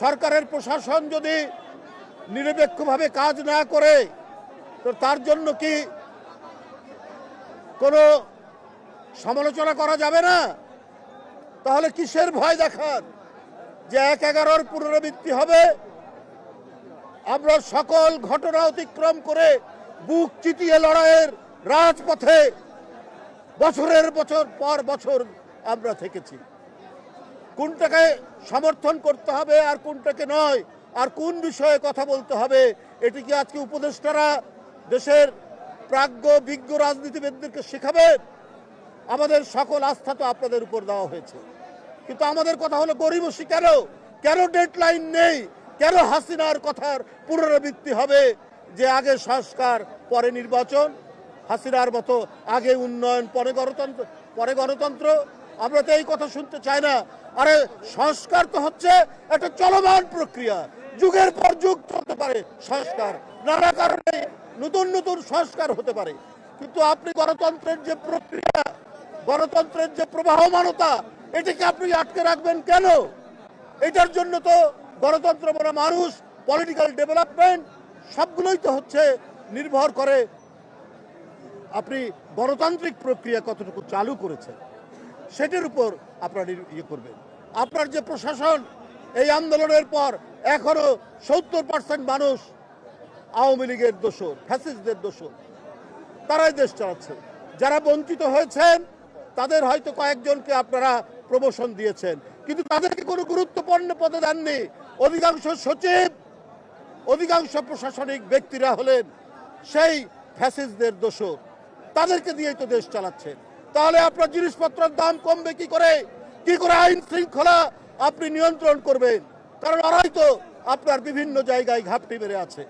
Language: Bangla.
সরকারের প্রশাসন যদি নিরপেক্ষভাবে কাজ না করে, তো তার জন্য কি কোনো সমালোচনা করা যাবে না? তাহলে কিসের ভয় দেখান যে এক এগারোর পুনরাবৃত্তি হবে? আমরা সকল ঘটনা অতিক্রম করে বুক চিতিয়ে লড়াইয়ের রাজপথে বছরের বছর পর বছর আমরা থেকেছি। কোনটাকে সমর্থন করতে হবে আর কোনটাকে নয়, আর কোন বিষয়ে কথা বলতে হবে, এটি কি আজকে উপদেষ্টারা দেশের প্রাজ্ঞ, বিজ্ঞ রাজনীতিবিদদেরকে শেখাবে? আমাদের সকল আস্থা তো আপনাদের উপর দেওয়া হয়েছে। কিন্তু আমাদের কথা হলো গরিবসী কেন কেন ডেডলাইন নেই? কেন হাসিনার কথার পুনরাবৃত্তি হবে? যে আগে সংস্কার, পরে নির্বাচন, হাসিনার মতো আগে উন্নয়ন, পরে গণতন্ত্র পরে গণতন্ত্র আমরা তো এই কথা শুনতে চাই না। আরে, সংস্কার তো হচ্ছে একটা চলমান প্রক্রিয়া। যুগের পর যুগ চলতে পারে সংস্কার। নানা কারণে নতুন নতুন সংস্কার হতে পারে। কিন্তু আপনি গণতন্ত্রের যে প্রক্রিয়া, গণতন্ত্রের যে প্রবাহমানতা, এটাকে আপনি আটকে রাখবেন কেন? এটার জন্য তো গণতন্ত্র বলে মানুষ পলিটিক্যাল ডেভেলপমেন্ট সবগুলোই তো হচ্ছে নির্ভর করে আপনি গণতান্ত্রিক প্রক্রিয়া কতটুকু চালু করেছেন। সেটার উপর আপনার ইয়ে করবেন। আপনার যে প্রশাসন, এই আন্দোলনের পর এখনও সত্তর পার্সেন্ট মানুষ আওয়ামী লীগের দোষর, ফ্যাসিস্টদের দোষর। তারাই দেশ চালাচ্ছে। যারা বঞ্চিত হয়েছেন, তাদের হয়তো কয়েকজনকে আপনারা প্রমোশন দিয়েছেন। কিন্তু তাদেরকে কোনো গুরুত্বপূর্ণ পদে দেননি। অধিকাংশ সচিব, অধিকাংশ প্রশাসনিক ব্যক্তিরা হলেন সেই ফ্যাসিস্টদের দোষর। তাদেরকে দিয়েই তো দেশ চালাচ্ছেন। তাহলে আপনার জিনিসপত্রের দাম কমবে কি করে? কি করে আইন শৃঙ্খলা আপনি নিয়ন্ত্রণ করবেন? কারণ ওরাই তো আপনার বিভিন্ন জায়গায় ঘাপটি বেড়ে আছে।